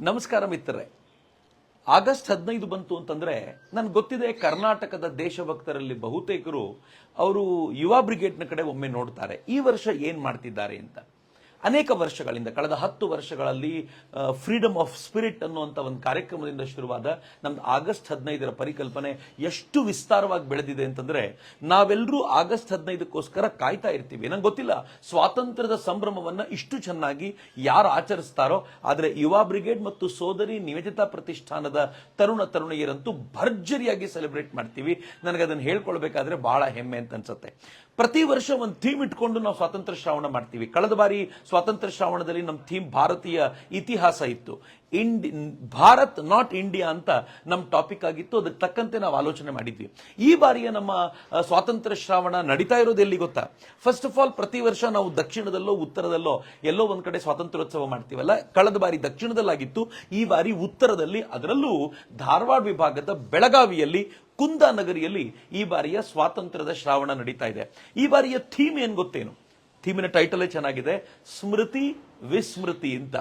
ನಮಸ್ಕಾರ ಮಿತ್ರರೇ. ಆಗಸ್ಟ್ ಹದಿನೈದು ಬಂತು ಅಂತಂದ್ರೆ ನನಗೆ ಗೊತ್ತಿದೆ ಕರ್ನಾಟಕದ ದೇಶಭಕ್ತರಲ್ಲಿ ಬಹುತೇಕರು ಅವರು ಯುವ ಬ್ರಿಗೇಡ್ನ ಕಡೆ ಒಮ್ಮೆ ನೋಡ್ತಾರೆ. ಈ ವರ್ಷ ಏನು ಮಾಡ್ತಿದ್ದಾರೆ ಅಂತ. ಅನೇಕ ವರ್ಷಗಳಿಂದ, ಕಳೆದ ಹತ್ತು ವರ್ಷಗಳಲ್ಲಿ ಫ್ರೀಡಮ್ ಆಫ್ ಸ್ಪಿರಿಟ್ ಅನ್ನುವಂಥ ಒಂದು ಕಾರ್ಯಕ್ರಮದಿಂದ ಶುರುವಾದ ನಮ್ದು ಆಗಸ್ಟ್ ಹದಿನೈದರ ಪರಿಕಲ್ಪನೆ ಎಷ್ಟು ವಿಸ್ತಾರವಾಗಿ ಬೆಳೆದಿದೆ ಅಂತಂದ್ರೆ ನಾವೆಲ್ಲರೂ ಆಗಸ್ಟ್ ಹದಿನೈದಕ್ಕೋಸ್ಕರ ಕಾಯ್ತಾ ಇರ್ತೀವಿ. ನಂಗೆ ಗೊತ್ತಿಲ್ಲ, ಸ್ವಾತಂತ್ರ್ಯದ ಸಂಭ್ರಮವನ್ನ ಇಷ್ಟು ಚೆನ್ನಾಗಿ ಯಾರು ಆಚರಿಸ್ತಾರೋ, ಆದರೆ ಯುವ ಬ್ರಿಗೇಡ್ ಮತ್ತು ಸೋದರಿ ನಿವೇದಿತಾ ಪ್ರತಿಷ್ಠಾನದ ತರುಣ ತರುಣಿಯರಂತೂ ಭರ್ಜರಿಯಾಗಿ ಸೆಲೆಬ್ರೇಟ್ ಮಾಡ್ತೀವಿ. ನನಗೆ ಅದನ್ನು ಹೇಳ್ಕೊಳ್ಬೇಕಾದ್ರೆ ಬಹಳ ಹೆಮ್ಮೆ ಅಂತ ಅನ್ಸುತ್ತೆ. ಪ್ರತಿ ವರ್ಷ ಒಂದು ಥೀಮ್ ಇಟ್ಕೊಂಡು ನಾವು ಸ್ವಾತಂತ್ರ್ಯ ಶ್ರಾವಣ ಮಾಡ್ತೀವಿ. ಕಳೆದ ಬಾರಿ ಸ್ವಾತಂತ್ರ್ಯ ಶ್ರಾವಣದಲ್ಲಿ ನಮ್ಮ ಥೀಮ್ ಭಾರತೀಯ ಇತಿಹಾಸ ಇತ್ತು. ಇಂಡಿ, ಭಾರತ್, ನಾಟ್ ಇಂಡಿಯಾ ಅಂತ ನಮ್ಮ ಟಾಪಿಕ್ ಆಗಿತ್ತು. ಅದಕ್ಕೆ ತಕ್ಕಂತೆ ನಾವು ಆಲೋಚನೆ ಮಾಡಿದ್ವಿ. ಈ ಬಾರಿಯ ನಮ್ಮ ಸ್ವಾತಂತ್ರ್ಯ ಶ್ರಾವಣ ನಡೀತಾ ಇರೋದು ಎಲ್ಲಿ ಗೊತ್ತಾ? ಫಸ್ಟ್ ಆಫ್ ಆಲ್ ಪ್ರತಿ ವರ್ಷ ನಾವು ದಕ್ಷಿಣದಲ್ಲೋ, ಉತ್ತರದಲ್ಲೋ ಎಲ್ಲೋ ಒಂದ್ ಕಡೆ ಸ್ವಾತಂತ್ರ್ಯೋತ್ಸವ ಮಾಡ್ತೀವಲ್ಲ? ಕಳೆದ ಬಾರಿ ದಕ್ಷಿಣದಲ್ಲಾಗಿತ್ತು. ಈ ಬಾರಿ ಉತ್ತರದಲ್ಲಿ, ಅದರಲ್ಲೂ ಧಾರವಾಡ ವಿಭಾಗದ ಬೆಳಗಾವಿಯಲ್ಲಿ, ಕುಂದಾನಗರಿಯಲ್ಲಿ ಈ ಬಾರಿಯ ಸ್ವಾತಂತ್ರ್ಯದ ಶ್ರಾವಣ ನಡೀತಾ ಇದೆ. ಈ ಬಾರಿಯ ಥೀಮ್ ಏನ್ ಗೊತ್ತೇನು? ಥೀಮಿನ ಟೈಟಲೇ ಚೆನ್ನಾಗಿದೆ. ಸ್ಮೃತಿ ವಿಸ್ಮೃತಿ ಅಂತ.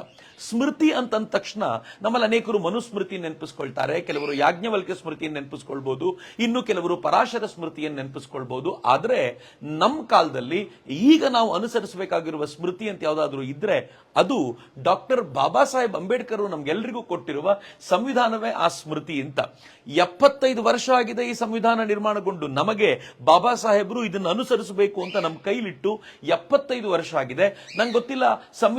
ಸ್ಮೃತಿ ಅಂತಂದ ತಕ್ಷಣ ನಮ್ಮಲ್ಲಿ ಅನೇಕರು ಮನುಸ್ಮೃತಿ ನೆನಪಿಸ್ಕೊಳ್ತಾರೆ. ಕೆಲವರು ಯಾಜ್ಞವಲ್ಕ್ಯ ಸ್ಮೃತಿಯನ್ನು ನೆನಪಿಸ್ಕೊಳ್ಬಹುದು ಇನ್ನು ಕೆಲವರು ಪರಾಶರ ಸ್ಮೃತಿಯನ್ನು ನೆನಪಿಸ್ಕೊಳ್ಬಹುದು ಆದರೆ ನಮ್ಮ ಕಾಲದಲ್ಲಿ ಈಗ ನಾವು ಅನುಸರಿಸಬೇಕಾಗಿರುವ ಸ್ಮೃತಿ ಅಂತ ಯಾವ್ದಾದ್ರು ಇದ್ರೆ ಅದು ಡಾಕ್ಟರ್ ಬಾಬಾ ಸಾಹೇಬ್ ಅಂಬೇಡ್ಕರ್ ನಮ್ಗೆಲ್ರಿಗೂ ಕೊಟ್ಟಿರುವ ಸಂವಿಧಾನವೇ ಆ ಸ್ಮೃತಿ ಅಂತ. ಎಪ್ಪತ್ತೈದು ವರ್ಷ ಆಗಿದೆ ಈ ಸಂವಿಧಾನ ನಿರ್ಮಾಣಗೊಂಡು. ನಮಗೆ ಬಾಬಾ ಸಾಹೇಬರು ಇದನ್ನು ಅನುಸರಿಸಬೇಕು ಅಂತ ನಮ್ಮ ಕೈಲಿಟ್ಟು ಎಪ್ಪತ್ತೈದು ವರ್ಷ ಆಗಿದೆ. ನಂಗೆ ಗೊತ್ತಿಲ್ಲ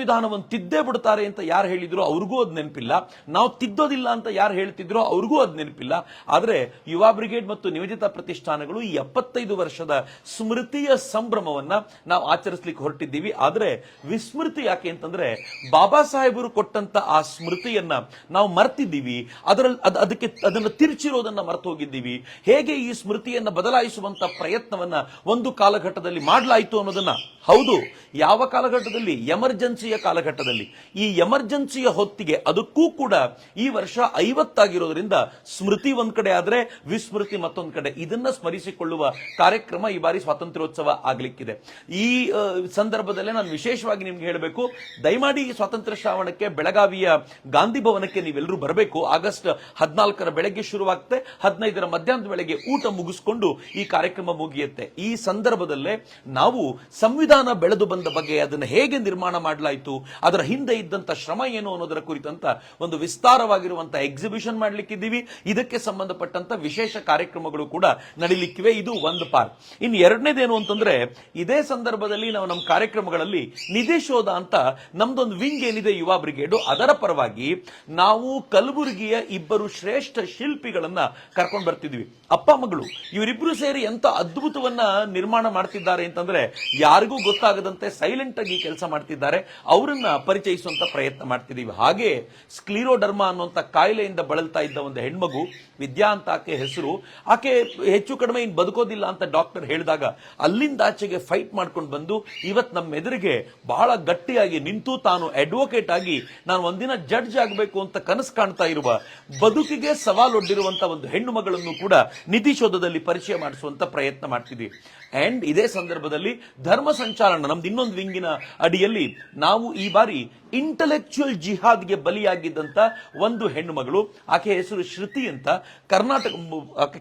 ಸಂವಿಧಾನವನ್ನು ತಿದ್ದೇ ಬಿಡ್ತಾರೆ ಅಂತ ಯಾರು ಹೇಳಿದ್ರು ಅವ್ರಿಗೂ ಅದು ನೆನಪಿಲ್ಲ. ನಾವು ತಿದ್ದೋದಿಲ್ಲ ಅಂತ ಯಾರು ಹೇಳ್ತಿದ್ರೋ ಅವ್ರಿಗೂ ಅದು ನೆನಪಿಲ್ಲ. ಆದ್ರೆ ಯುವ ಬ್ರಿಗೇಡ್ ಮತ್ತು ನಿಯೋಜಿತ ಪ್ರತಿಷ್ಠಾನಗಳು ಈ ಎಪ್ಪತ್ತೈದು ವರ್ಷದ ಸ್ಮೃತಿಯ ಸಂಭ್ರಮವನ್ನ ನಾವು ಆಚರಿಸ್ಲಿಕ್ಕೆ ಹೊರಟಿದ್ದೀವಿ. ಆದ್ರೆ ವಿಸ್ಮೃತಿ ಯಾಕೆ ಅಂತಂದ್ರೆ ಬಾಬಾ ಸಾಹೇಬರು ಕೊಟ್ಟಂತ ಆ ಸ್ಮೃತಿಯನ್ನ ನಾವು ಮರ್ತಿದ್ದೀವಿ. ಅದರಲ್ಲಿ ಅದ್- ಅದಕ್ಕೆ ಅದನ್ನು ತಿರುಚಿರೋದನ್ನ ಮರ್ತು ಹೋಗಿದ್ದೀವಿ. ಹೇಗೆ ಈ ಸ್ಮೃತಿಯನ್ನ ಬದಲಾಯಿಸುವಂತ ಪ್ರಯತ್ನವನ್ನ ಒಂದು ಕಾಲಘಟ್ಟದಲ್ಲಿ ಮಾಡಲಾಯಿತು ಅನ್ನೋದನ್ನ. ಹೌದು, ಯಾವ ಕಾಲಘಟ್ಟದಲ್ಲಿ ಎಮರ್ಜೆನ್ಸಿಯ ಕಾಲಘಟ್ಟದಲ್ಲಿ ಈ ಎಮರ್ಜೆನ್ಸಿಯ ಹೊತ್ತಿಗೆ ಅದಕ್ಕೂ ಕೂಡ ಈ ವರ್ಷ ಐವತ್ತಾಗಿರೋದ್ರಿಂದ ಸ್ಮೃತಿ ಒಂದ್ ಕಡೆ ಆದ್ರೆ ವಿಸ್ಮೃತಿ ಮತ್ತೊಂದ್ ಕಡೆ. ಇದನ್ನ ಸ್ಮರಿಸಿಕೊಳ್ಳುವ ಕಾರ್ಯಕ್ರಮ ಈ ಬಾರಿ ಸ್ವಾತಂತ್ರ್ಯೋತ್ಸವ ಆಗ್ಲಿಕ್ಕಿದೆ. ಈ ಸಂದರ್ಭದಲ್ಲೇ ನಾನು ವಿಶೇಷವಾಗಿ ನಿಮ್ಗೆ ಹೇಳಬೇಕು, ದಯಮಾಡಿ ಸ್ವಾತಂತ್ರ್ಯ ಶ್ರಾವಣಕ್ಕೆ ಬೆಳಗಾವಿಯ ಗಾಂಧಿ ಭವನಕ್ಕೆ ನೀವೆಲ್ಲರೂ ಬರಬೇಕು. ಆಗಸ್ಟ್ ಹದಿನಾಲ್ಕರ ಬೆಳಗ್ಗೆ ಶುರುವಾಗುತ್ತೆ ಹದಿನೈದರ ಮಧ್ಯಾಹ್ನದ ಬೆಳಗ್ಗೆ ಊಟ ಮುಗಿಸ್ಕೊಂಡು ಈ ಕಾರ್ಯಕ್ರಮ ಮುಗಿಯುತ್ತೆ. ಈ ಸಂದರ್ಭದಲ್ಲೇ ನಾವು ಸಂವಿಧಾನ ಬೆಳೆದು ಬಂದ ಬಗ್ಗೆ ಅದನ್ನು ಹೇಗೆ ನಿರ್ಮಾಣ ಮಾಡಲಾಯಿತು ಅದರ ಹಿಂದೆ ಇದ್ದಂತ ಶ್ರಮ ಏನು ಅನ್ನೋದರ ಕುರಿತಂತ ಒಂದು ವಿಸ್ತಾರವಾಗಿರುವಂತಹ ಎಕ್ಸಿಬಿಷನ್ ಮಾಡಲಿಕ್ಕಿದ್ದೀವಿ. ಇದಕ್ಕೆ ಸಂಬಂಧಪಟ್ಟಂತ ವಿಶೇಷ ಕಾರ್ಯಕ್ರಮಗಳು ಕೂಡ ನಡೀಲಿಕ್ಕಿವೆ. ಇದು ಒಂದು ಪಾರ್ಟ್ ಇನ್ನು ಎರಡನೇದೇನು ಅಂತಂದ್ರೆ, ಇದೇ ಸಂದರ್ಭದಲ್ಲಿ ನಾವು ನಮ್ಮ ಕಾರ್ಯಕ್ರಮಗಳಲ್ಲಿ ನಿದೇಶೋಧ ಅಂತ ನಮ್ದೊಂದು ವಿಂಗ್ ಏನಿದೆ ಯುವ ಬ್ರಿಗೇಡು ಅದರ ಪರವಾಗಿ ನಾವು ಕಲಬುರಗಿಯ ಇಬ್ಬರು ಶ್ರೇಷ್ಠ ಶಿಲ್ಪಿಗಳನ್ನ ಕರ್ಕೊಂಡು ಬರ್ತಿದ್ವಿ. ಅಪ್ಪ, ಮಗಳು, ಇವರಿಬ್ರು ಸೇರಿ ಎಂತ ಅದ್ಭುತವನ್ನ ನಿರ್ಮಾಣ ಮಾಡ್ತಿದ್ದಾರೆ ಅಂತಂದ್ರೆ, ಯಾರಿಗೂ ಗೊತ್ತಾಗದಂತೆ ಸೈಲೆಂಟ್ ಆಗಿ ಕೆಲಸ ಮಾಡ್ತಿದ್ದಾರೆ. ಅವರನ್ನ ಪರಿಚಯಿಸುವಂತ ಪ್ರಯತ್ನ ಮಾಡ್ತಿದ್ದೀವಿ ಹಾಗೆ ಸ್ಕ್ಲೀರೋಡರ್ಮ ಅನ್ನುವಂಥ ಕಾಯಿಲೆಯಿಂದ ಬಳಲ್ತಾ ಇದ್ದ ಒಂದು ಹೆಣ್ಮಗು ವಿದ್ಯಾ ಅಂತ ಆಕೆ ಹೆಸರು, ಆಕೆ ಹೆಚ್ಚು ಕಡಿಮೆ ಇನ್ನು ಬದುಕೋದಿಲ್ಲ ಅಂತ ಡಾಕ್ಟರ್ ಹೇಳಿದಾಗ ಅಲ್ಲಿಂದ ಆಚೆಗೆ ಫೈಟ್ ಮಾಡ್ಕೊಂಡು ಬಂದು ಇವತ್ತು ನಮ್ಮ ಎದುರಿಗೆ ಬಹಳ ಗಟ್ಟಿಯಾಗಿ ನಿಂತು ತಾನು ಅಡ್ವೊಕೇಟ್ ಆಗಿ ನಾನು ಒಂದಿನ ಜಡ್ಜ್ ಆಗಬೇಕು ಅಂತ ಕನಸು ಕಾಣ್ತಾ ಇರುವ ಬದುಕಿಗೆ ಸವಾಲೊಡ್ಡಿರುವಂತ ಒಂದು ಹೆಣ್ಣು ಮಗಳನ್ನು ಕೂಡ ನಿಧಿಶೋಧದಲ್ಲಿ ಪರಿಚಯ ಮಾಡಿಸುವಂತ ಪ್ರಯತ್ನ ಮಾಡ್ತಿದ್ವಿ. ಅಂಡ್ ಇದೇ ಸಂದರ್ಭದಲ್ಲಿ ಧರ್ಮ ಸಂಚಾಲನ ನಮ್ದು ಇನ್ನೊಂದು ವಿಂಗಿನ ಅಡಿಯಲ್ಲಿ ನಾವು ಈ ಬಾರಿ ಇಂಟಲೆಕ್ಚುಯಲ್ ಜಿಹಾದ್ಗೆ ಬಲಿಯಾಗಿದ್ದಂತ ಒಂದು ಹೆಣ್ಣು ಮಗಳು ಆಕೆ ಹೆಸರು ಶ್ರುತಿ ಅಂತ. ಕರ್ನಾಟಕ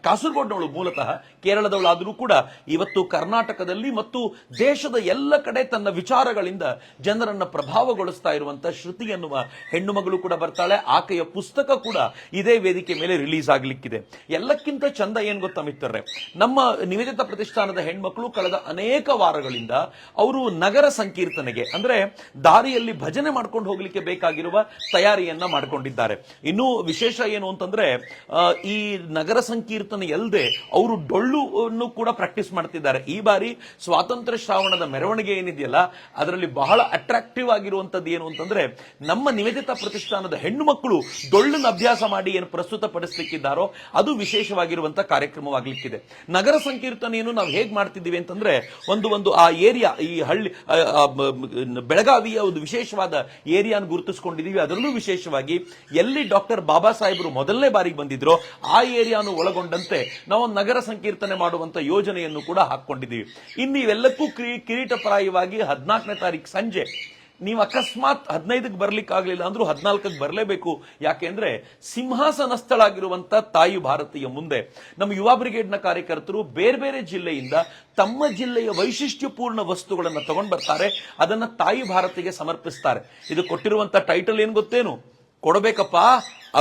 ಕಾಸರಗೋಡ್ನವಳು ಮೂಲತಃ. ಕೇರಳದವಳಾದರೂ ಕೂಡ ಇವತ್ತು ಕರ್ನಾಟಕದಲ್ಲಿ ಮತ್ತು ದೇಶದ ಎಲ್ಲ ಕಡೆ ತನ್ನ ವಿಚಾರಗಳಿಂದ ಜನರನ್ನ ಪ್ರಭಾವಗೊಳಿಸ್ತಾ ಇರುವಂತ ಶ್ರುತಿ ಎನ್ನುವ ಹೆಣ್ಣು ಮಗಳು ಕೂಡ ಬರ್ತಾಳೆ. ಆಕೆಯ ಪುಸ್ತಕ ಕೂಡ ಇದೇ ವೇದಿಕೆ ಮೇಲೆ ರಿಲೀಸ್ ಆಗಲಿಕ್ಕಿದೆ. ಎಲ್ಲಕ್ಕಿಂತ ಚಂದ ಏನ್ ಗೊತ್ತಾ ಮಿತ್ರರೇ? ನಮ್ಮ ನಿವೇದಿತ ಪ್ರತಿಷ್ಠಾನದ ಹೆಣ್ಮಕ್ಳು ಕಳೆದ ಅನೇಕ ವಾರಗಳಿಂದ ಅವರು ನಗರ ಸಂಕೀರ್ತನೆಗೆ, ಅಂದ್ರೆ ದಾರಿಯಲ್ಲಿ ಭಜನೆ ಮಾಡ್ಕೊಂಡು ಹೋಗ್ಲಿಕ್ಕೆ ಬೇಕಾಗಿರುವ ತಯಾರಿಯನ್ನ ಮಾಡ್ಕೊಂಡಿದ್ದಾರೆ. ಇನ್ನು ವಿಶೇಷ ಏನು ಅಂತಂದ್ರೆ ಈ ನಗರ ಸಂಕೀರ್ತನೆ ಅಲ್ಲದೆ ಅವರು ಡೊಳ್ಳು ಅನ್ನು ಕೂಡ ಪ್ರಾಕ್ಟೀಸ್ ಮಾಡ್ತಿದ್ದಾರೆ. ಈ ಬಾರಿ ಸ್ವಾತಂತ್ರ್ಯ ಶ್ರಾವಣದ ಮೆರವಣಿಗೆ ಏನಿದೆಯಲ್ಲ, ಅದರಲ್ಲಿ ಬಹಳ ಅಟ್ರಾಕ್ಟಿವ್ ಆಗಿರುವಂತದ್ದು ಏನು ಅಂತಂದ್ರೆ, ನಮ್ಮ ನಿವೇದಿತ ಪ್ರತಿಷ್ಠಾನದ ಹೆಣ್ಣು ಮಕ್ಕಳು ಡೊಳ್ಳನ್ನು ಅಭ್ಯಾಸ ಮಾಡಿ ಏನು ಪ್ರಸ್ತುತ ಪಡಿಸ್ಲಿಕ್ಕಿದ್ದಾರೋ, ಅದು ವಿಶೇಷವಾಗಿರುವಂತಹ ಕಾರ್ಯಕ್ರಮವಾಗ್ಲಿಕ್ಕಿದೆ. ನಗರ ಸಂಕೀರ್ತನೆಯನ್ನು ನಾವು ಹೇಗೆ ಮಾಡ್ತಿದ್ದೀವಿ ಅಂತಂದ್ರೆ, ಒಂದು ಒಂದು ಆ ಏರಿಯಾ, ಈ ಹಳ್ಳಿ ಬೆಳಗಾವಿಯ ಒಂದು ವಿಶೇಷವಾದ ಏರಿಯಾನ ಗುರುತಿಸ್ಕೊಂಡಿದೀವಿ. ಅದರಲ್ಲೂ ವಿಶೇಷವಾಗಿ ಎಲ್ಲಿ ಡಾಕ್ಟರ್ ಬಾಬಾ ಸಾಹೇಬರು ಮೊದಲನೇ ಬಾರಿಗೆ ಬಂದಿದ್ರೋ ಆ ಏರಿಯಾನು ಒಳಗೊಂಡಂತೆ ನಾವು ನಗರ ಸಂಕೀರ್ತನೆ ಮಾಡುವಂತ ಯೋಜನೆಯನ್ನು ಕೂಡ ಹಾಕೊಂಡಿದ್ದೀವಿ ಇನ್ನು ಇವೆಲ್ಲಕ್ಕೂ ಕಿರೀಟಪ್ರಾಯವಾಗಿ ಹದಿನಾಲ್ಕನೇ ತಾರೀಕು ಸಂಜೆ ನೀವು ಅಕಸ್ಮಾತ್ ಹದಿನೈದಕ್ಕೆ ಬರ್ಲಿಕ್ಕೆ ಆಗಲಿಲ್ಲ ಅಂದ್ರೂ ಹದಿನಾಲ್ಕಕ್ಕೆ ಬರಲೇಬೇಕು. ಯಾಕೆಂದ್ರೆ ಸಿಂಹಾಸನಸ್ಥಳಾಗಿರುವಂತ ತಾಯಿ ಭಾರತೀಯ ಮುಂದೆ. ನಮ್ಮ ಯುವ ಬ್ರಿಗೇಡ್ನ ಕಾರ್ಯಕರ್ತರು ಬೇರೆ ಬೇರೆ ಜಿಲ್ಲೆಯಿಂದ ತಮ್ಮ ಜಿಲ್ಲೆಯ ವೈಶಿಷ್ಟ್ಯಪೂರ್ಣ ವಸ್ತುಗಳನ್ನು ತಗೊಂಡ್ ಬರ್ತಾರೆ ಅದನ್ನ ತಾಯಿ ಭಾರತಿಗೆ ಸಮರ್ಪಿಸ್ತಾರೆ. ಇದು ಕೊಟ್ಟಿರುವಂತ ಟೈಟಲ್ ಏನ್ ಗೊತ್ತೇನು? ಕೊಡಬೇಕಪ್ಪ.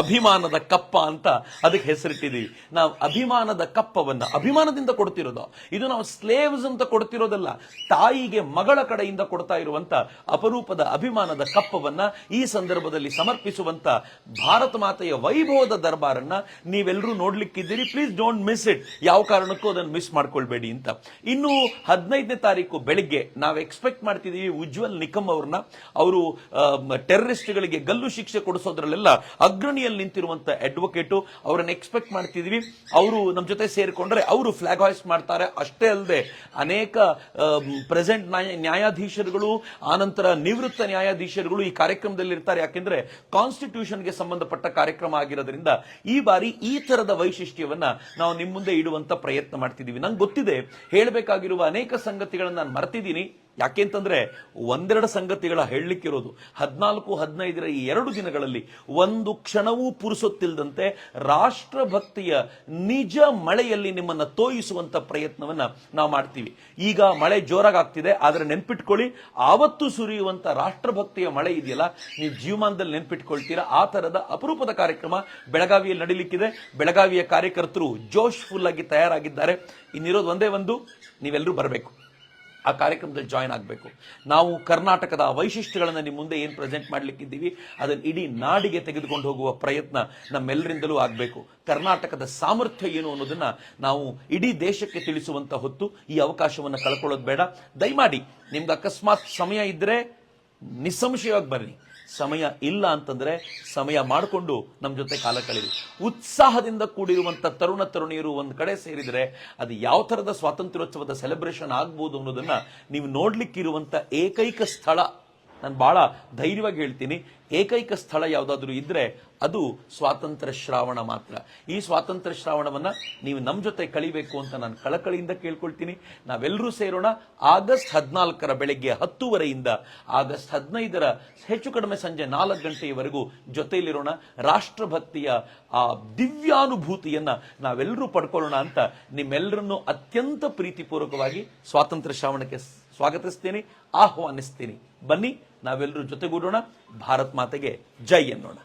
ಅಭಿಮಾನದ ಕಪ್ಪ ಅಂತ ಅದಕ್ಕೆ ಹೆಸರಿಟ್ಟಿದ್ದೀವಿ. ನಾವು ಅಭಿಮಾನದ ಕಪ್ಪವನ್ನ ಅಭಿಮಾನದಿಂದ ಕೊಡ್ತಿರೋದು. ಇದು ನಾವು ಸ್ಲೇವ್ಸ್ ಅಂತ ಕೊಡ್ತಿರೋದಲ್ಲ. ತಾಯಿಗೆ ಮಗಳ ಕಡೆಯಿಂದ ಕೊಡ್ತಾ ಇರುವಂತ ಅಪರೂಪದ ಅಭಿಮಾನದ ಕಪ್ಪವನ್ನ ಈ ಸಂದರ್ಭದಲ್ಲಿ ಸಮರ್ಪಿಸುವಂತ ಭಾರತ ಮಾತೆಯ ವೈಭವದ ದರ್ಬಾರನ್ನ ನೀವೆಲ್ಲರೂ ನೋಡ್ಲಿಕ್ಕಿದ್ದೀರಿ. ಪ್ಲೀಸ್ ಡೋಂಟ್ ಮಿಸ್ ಇಟ್ ಯಾವ ಕಾರಣಕ್ಕೂ ಅದನ್ನು ಮಿಸ್ ಮಾಡ್ಕೊಳ್ಬೇಡಿ ಅಂತ. ಇನ್ನು ಹದಿನೈದನೇ ತಾರೀಕು ಬೆಳಿಗ್ಗೆ ನಾವು ಎಕ್ಸ್ಪೆಕ್ಟ್ ಮಾಡ್ತಿದ್ದೀವಿ ಉಜ್ವಲ್ ನಿಕಮ್ ಅವ್ರನ್ನ. ಅವರು ಟೆರರಿಸ್ಟ್ಗಳಿಗೆ ಗಲ್ಲು ಶಿಕ್ಷೆ ಕೊಡಿಸೋದ್ರಲ್ಲೆಲ್ಲ ಅಗ್ರಣಿ ನಿಂತಿರುವಂತ ಅಡ್ವೊಕೇಟು ಅವರನ್ನು ಎಕ್ಸ್ಪೆಕ್ಟ್ ಮಾಡ್ತಿದ್ವಿ. ಅವರು ನಮ್ಮ ಜೊತೆ ಸೇರಿಕೊಂಡ್ರೆ ಅವರು ಫ್ಲಾಗ್ ಹಾಯ್ಸ್ಟ್ ಮಾಡ್ತಾರೆ. ಅಷ್ಟೇ ಅಲ್ಲದೆ ಅನೇಕ ಪ್ರೆಸೆಂಟ್ ನ್ಯಾಯಾಧೀಶರುಗಳು ಆನಂತರ ನಿವೃತ್ತ ನ್ಯಾಯಾಧೀಶರುಗಳು ಈ ಕಾರ್ಯಕ್ರಮದಲ್ಲಿ ಇರ್ತಾರೆ. ಯಾಕೆಂದ್ರೆ ಕಾನ್ಸ್ಟಿಟ್ಯೂಷನ್ಗೆ ಸಂಬಂಧಪಟ್ಟ ಕಾರ್ಯಕ್ರಮ ಆಗಿರೋದ್ರಿಂದ ಈ ಬಾರಿ ಈ ತರದ ವೈಶಿಷ್ಟ್ಯವನ್ನ ನಾವು ನಿಮ್ಮ ಮುಂದೆ ಇಡುವಂತ ಪ್ರಯತ್ನ ಮಾಡ್ತಿದ್ದೀವಿ ನಂಗೆ ಗೊತ್ತಿದೆ, ಹೇಳಬೇಕಾಗಿರುವ ಅನೇಕ ಸಂಗತಿಗಳನ್ನ ನಾನು ಮರ್ತಿದ್ದೀನಿ ಯಾಕೆಂತಂದ್ರೆ ಒಂದೆರಡು ಸಂಗತಿಗಳ ಹೇಳಲಿಕ್ಕಿರೋದು. ಹದಿನಾಲ್ಕು, ಹದಿನೈದರ ಈ ಎರಡು ದಿನಗಳಲ್ಲಿ ಒಂದು ಕ್ಷಣವೂ ಪುರುಸೊತ್ತಿಲ್ಲದಂತೆ ರಾಷ್ಟ್ರಭಕ್ತಿಯ ನಿಜ ಮಳೆಯಲ್ಲಿ ನಿಮ್ಮನ್ನ ತೋಯಿಸುವಂತ ಪ್ರಯತ್ನವನ್ನ ನಾವು ಮಾಡ್ತೀವಿ. ಈಗ ಮಳೆ ಜೋರಾಗಿ ಆದರೆ ಆದ್ರೆ ನೆನ್ಪಿಟ್ಕೊಳ್ಳಿ, ಆವತ್ತು ಸುರಿಯುವಂತ ರಾಷ್ಟ್ರಭಕ್ತಿಯ ಮಳೆ ಇದೆಯಲ್ಲ, ನೀವು ಜೀವಮಾನದಲ್ಲಿ ನೆನ್ಪಿಟ್ಕೊಳ್ತೀರಾ. ಆ ತರದ ಅಪರೂಪದ ಕಾರ್ಯಕ್ರಮ ಬೆಳಗಾವಿಯಲ್ಲಿ ನಡೀಲಿಕ್ಕಿದೆ. ಬೆಳಗಾವಿಯ ಕಾರ್ಯಕರ್ತರು ಜೋಶ್ಫುಲ್ ಆಗಿ ತಯಾರಾಗಿದ್ದಾರೆ. ಇನ್ನಿರೋದು ಒಂದೇ ಒಂದು ನೀವೆಲ್ಲರೂ ಬರಬೇಕು. ಆ ಕಾರ್ಯಕ್ರಮದಲ್ಲಿ ಜಾಯ್ನ್ ಆಗಬೇಕು. ನಾವು ಕರ್ನಾಟಕದ ವೈಶಿಷ್ಟ್ಯಗಳನ್ನು ನಿಮ್ಮ ಮುಂದೆ ಏನು ಪ್ರೆಸೆಂಟ್ ಮಾಡಲಿಕ್ಕಿದ್ದೀವಿ, ಅದನ್ನು ಇಡೀ ನಾಡಿಗೆ ತೆಗೆದುಕೊಂಡು ಹೋಗುವ ಪ್ರಯತ್ನ ನಮ್ಮೆಲ್ಲರಿಂದಲೂ ಆಗಬೇಕು. ಕರ್ನಾಟಕದ ಸಾಮರ್ಥ್ಯ ಏನು ಅನ್ನೋದನ್ನು ನಾವು ಇಡೀ ದೇಶಕ್ಕೆ ತಿಳಿಸುವಂಥ ಹೊತ್ತು ಈ ಅವಕಾಶವನ್ನು ಕಳ್ಕೊಳ್ಳೋದು ಬೇಡ. ದಯಮಾಡಿ ನಿಮ್ಗೆ ಅಕಸ್ಮಾತ್ ಸಮಯ ಇದ್ದರೆ ನಿಸ್ಸಂಶಯವಾಗಿ ಬರ್ರಿ ಸಮಯ ಇಲ್ಲ ಅಂತಂದ್ರೆ ಸಮಯ ಮಾಡಿಕೊಂಡು ನಮ್ಮ ಜೊತೆ ಕಾಲ ಕಳೀರಿ. ಉತ್ಸಾಹದಿಂದ ಕೂಡಿರುವಂತ ತರುಣ ತರುಣಿಯರು ಒಂದು ಕಡೆ ಸೇರಿದರೆ ಅದು ಯಾವ ಥರದ ಸ್ವಾತಂತ್ರ್ಯೋತ್ಸವದ ಸೆಲೆಬ್ರೇಷನ್ ಆಗ್ಬೋದು ಅನ್ನೋದನ್ನ ನೀವು ನೋಡ್ಲಿಕ್ಕಿರುವಂತ ಏಕೈಕ ಸ್ಥಳ ನಾನು ಭಾಳ ಧೈರ್ಯವಾಗಿ ಹೇಳ್ತೀನಿ. ಏಕೈಕ ಸ್ಥಳ ಯಾವುದಾದ್ರೂ ಇದ್ರೆ ಅದು ಸ್ವಾತಂತ್ರ್ಯ ಶ್ರಾವಣ ಮಾತ್ರ. ಈ ಸ್ವಾತಂತ್ರ್ಯ ಶ್ರಾವಣವನ್ನ ನೀವು ನಮ್ಮ ಜೊತೆ ಕಳಿಬೇಕು ಅಂತ ನಾನು ಕಳಕಳಿಯಿಂದ ಕೇಳ್ಕೊಳ್ತೀನಿ. ನಾವೆಲ್ಲರೂ ಸೇರೋಣ. ಆಗಸ್ಟ್ ಹದಿನಾಲ್ಕರ ಬೆಳಗ್ಗೆ ಹತ್ತುವರೆಯಿಂದ ಆಗಸ್ಟ್ ಹದಿನೈದರ ಹೆಚ್ಚು ಕಡಿಮೆ ಸಂಜೆ ನಾಲ್ಕು ಗಂಟೆಯವರೆಗೂ ಜೊತೆಯಲ್ಲಿರೋಣ ರಾಷ್ಟ್ರಭಕ್ತಿಯ ಆ ದಿವ್ಯಾನುಭೂತಿಯನ್ನ ನಾವೆಲ್ಲರೂ ಪಡ್ಕೊಳ್ಳೋಣ ಅಂತ ನಿಮ್ಮೆಲ್ಲರನ್ನು ಅತ್ಯಂತ ಪ್ರೀತಿಪೂರ್ವಕವಾಗಿ ಸ್ವಾತಂತ್ರ್ಯ ಶ್ರಾವಣಕ್ಕೆ ಸ್ವಾಗತಿಸ್ತೀನಿ. ಆಹ್ವಾನಿಸ್ತೀನಿ. ಬನ್ನಿ. ನಾವೆಲ್ಲರೂ ಜೊತೆಗೂಡೋಣ. ಭಾರತ್ ಮಾತೆಗೆ ಜೈ ಎನ್ನೋಣ.